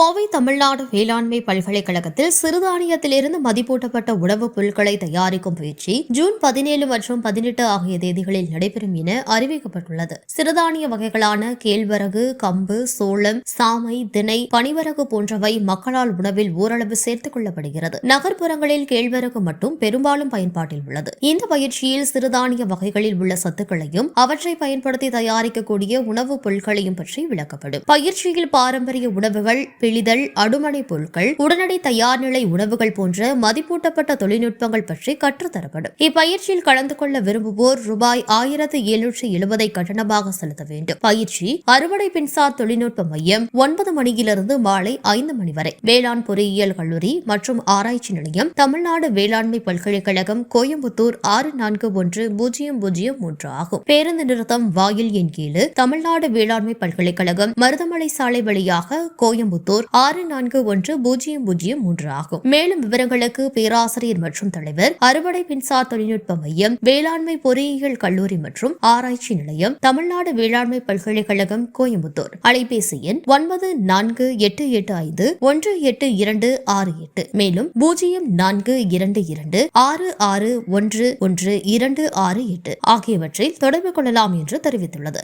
கோவை தமிழ்நாடு வேளாண்மை பல்கலைக்கழகத்தில் சிறுதானியத்திலிருந்து மதிப்பூட்டப்பட்ட உணவுப் பொருட்களை தயாரிக்கும் பயிற்சி ஜூன் பதினேழு மற்றும் பதினெட்டு ஆகிய தேதிகளில் நடைபெறும் என அறிவிக்கப்பட்டுள்ளது. சிறுதானிய வகைகளான கேழ்வரகு கம்பு சோளம் சாமை திணை பனிவரகு போன்றவை மக்களால் உணவில் ஓரளவு சேர்த்துக் கொள்ளப்படுகிறது. நகர்ப்புறங்களில் கேழ்வரகு மட்டும் பெரும்பாலும் பயன்பாட்டில் உள்ளது. இந்த பயிற்சியில் சிறுதானிய வகைகளில் உள்ள சத்துக்களையும் அவற்றை பயன்படுத்தி தயாரிக்கக்கூடிய உணவுப் பொருட்களையும் பற்றி விளக்கப்படும். பயிற்சியில் பாரம்பரிய உணவுகள் கிழிதல் அடுமனை பொருட்கள் உடனடி தயார் நிலை உணவுகள் போன்ற மதிப்பூட்டப்பட்ட தொழில்நுட்பங்கள் பற்றி கற்றுத்தரப்படும் இப்பயிற்சியில் கலந்து கொள்ள விரும்புவோர் ரூபாய் ஆயிரத்து எழுநூற்றி எழுபதை கட்டணமாக செலுத்த வேண்டும். பயிற்சி அறுவடை பின்சார் தொழில்நுட்ப மையம் ஒன்பது மணியிலிருந்து மாலை ஐந்து மணி வரை. வேளாண் பொறியியல் கல்லூரி மற்றும் ஆராய்ச்சி நிலையம் தமிழ்நாடு வேளாண்மை பல்கலைக்கழகம் கோயம்புத்தூர் ஆறு நான்கு ஒன்று பூஜ்ஜியம் பூஜ்ஜியம் மூன்று ஆகும். பேருந்து நிறுத்தம் வாயில் என் கீழு தமிழ்நாடு வேளாண்மை பல்கலைக்கழகம் மருதமலை சாலை வழியாக கோயம்புத்தூர் ஆறு நான்கு ஒன்று பூஜ்ஜியம் பூஜ்ஜியம் மூன்று ஆகும். மேலும் விவரங்களுக்கு பேராசிரியர் மற்றும் தலைவர் அறுவடை மின்சார் தொழில்நுட்ப மையம் வேளாண்மை பொறியியல் கல்லூரி மற்றும் ஆராய்ச்சி நிலையம் தமிழ்நாடு வேளாண்மை பல்கலைக்கழகம் கோயம்புத்தூர். அலைபேசி எண் ஒன்பது நான்கு எட்டு எட்டு ஐந்து ஒன்று எட்டு இரண்டு ஆறு எட்டு. மேலும் பூஜ்ஜியம் நான்கு இரண்டு இரண்டு ஆறு ஆறு ஒன்று ஒன்று இரண்டு ஆறு எட்டு ஆகியவற்றில் தொடர்பு கொள்ளலாம் என்று தெரிவித்துள்ளது.